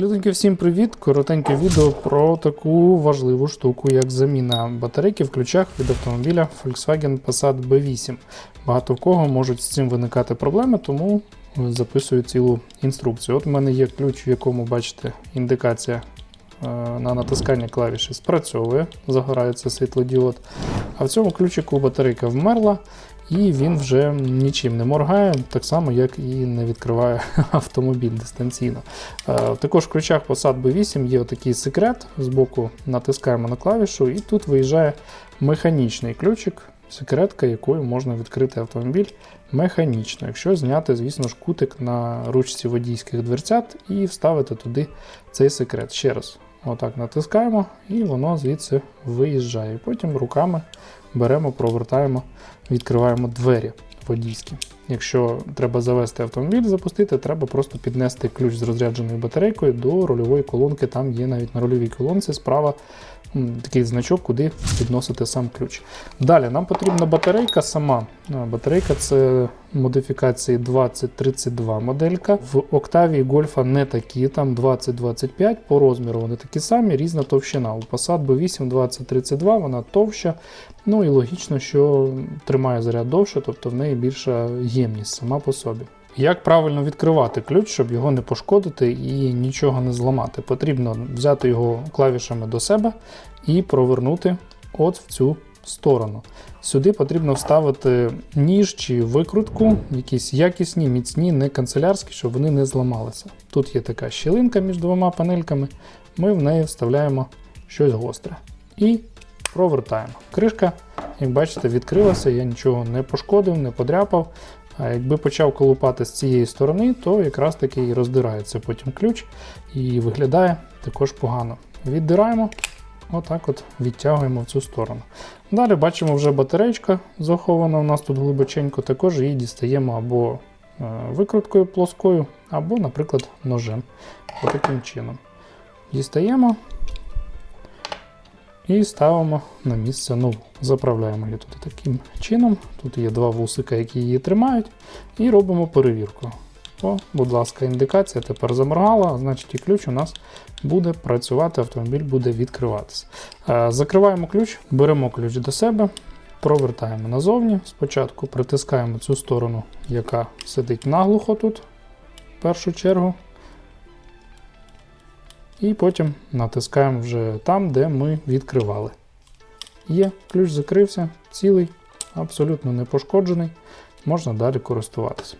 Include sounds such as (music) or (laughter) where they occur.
Люденьки, всім привіт! Коротеньке відео про таку важливу штуку, як заміна батарейки в ключах від автомобіля Volkswagen Passat B8. Багато в кого можуть з цим виникати проблеми, тому записую цілу інструкцію. От у мене є ключ, в якому бачите індикація е, на натискання клавіші спрацьовує, загорається світлодіод. А в цьому ключику батарейка вмерла. І він вже нічим не моргає, так само, як і не відкриває (laughs) автомобіль дистанційно. Е, Також в ключах Passat B8 є отакий секрет. Збоку натискаємо на клавішу, і тут виїжджає механічний ключик, секретка, якою можна відкрити автомобіль механічно, якщо зняти, звісно ж, кутик на ручці водійських дверцят і вставити туди цей секрет. Ще раз, отак натискаємо, і воно звідси виїжджає. Потім руками беремо, провертаємо, відкриваємо двері водійські. Якщо треба завести автомобіль, запустити, треба просто піднести ключ з розрядженою батарейкою до рульової колонки. Там є навіть на рульовій колонці справа такий значок, куди підносити сам ключ. Далі нам потрібна батарейка сама. Батарейка це модифікації 2032 моделька. В Октавії Гольфа не такі, там 2025 по розміру вони такі самі, різна товщина. У Passat B8 2032 вона товща. Ну і логічно, що тримає заряд довше, тобто в неї більша ємність сама по собі. Як правильно відкривати ключ, щоб його не пошкодити і нічого не зламати? Потрібно взяти його клавішами до себе і провернути от в цю сторону. Сюди потрібно вставити ніж чи викрутку, якісь якісні, міцні, не канцелярські, щоб вони не зламалися. Тут є така щілинка між двома панельками, ми в неї вставляємо щось гостре. І провертаємо. Кришка, як бачите, відкрилася, я нічого не пошкодив, не подряпав. А якби почав колупати з цієї сторони, то якраз таки і роздирається потім ключ і виглядає також погано. Віддираємо, отак от відтягуємо в цю сторону. Далі бачимо вже батареєчка захована у нас тут глибоченько, також її дістаємо або е, викруткою плоскою, або, наприклад, ножем. Отаким чином. Дістаємо і ставимо на місце нову. Заправляємо її тут таким чином. Тут є два вусика, які її тримають, і робимо перевірку. О, будь ласка, індикація тепер заморгала, значить і ключ у нас буде працювати, автомобіль буде відкриватися. Е, Закриваємо ключ, беремо ключ до себе, провертаємо назовні. Спочатку притискаємо цю сторону, яка сидить наглухо тут, в першу чергу. І потім натискаємо вже там, де ми відкривали. Є, ключ закрився, цілий, абсолютно не пошкоджений, можна далі користуватися.